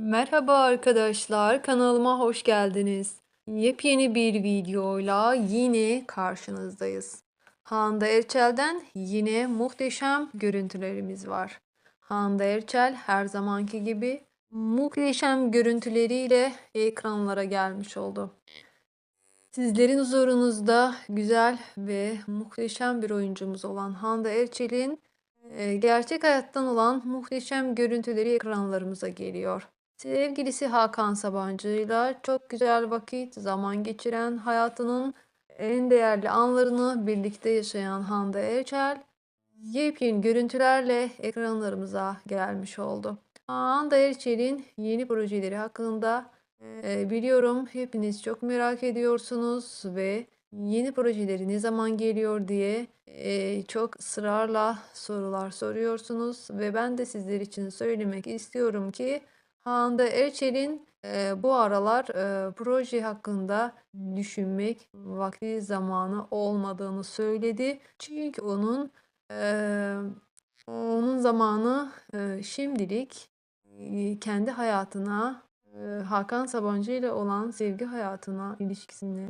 Merhaba arkadaşlar, kanalıma hoş geldiniz. Yepyeni bir videoyla yine karşınızdayız. Hande Erçel'den yine muhteşem görüntülerimiz var. Hande Erçel her zamanki gibi muhteşem görüntüleriyle ekranlara gelmiş oldu. Sizlerin huzurunuzda güzel ve muhteşem bir oyuncumuz olan Hande Erçel'in e, gerçek hayattan olan muhteşem görüntüleri ekranlarımıza geliyor. Sevgilisi Hakan Sabancı'yla çok güzel vakit zaman geçiren hayatının en değerli anlarını birlikte yaşayan Hande Erçel yepyeni görüntülerle ekranlarımıza gelmiş oldu. Hande Erçel'in yeni projeleri hakkında e, biliyorum hepiniz çok merak ediyorsunuz ve yeni projeleri ne zaman geliyor diye e, çok ısrarla sorular soruyorsunuz ve ben de sizler için söylemek istiyorum ki Hande Erçel'in e, bu aralar e, proje hakkında düşünmek vakti zamanı olmadığını söyledi. Çünkü onun e, onun zamanı e, şimdilik e, kendi hayatına e, Hakan Sabancı ile olan sevgi hayatına ilişkisini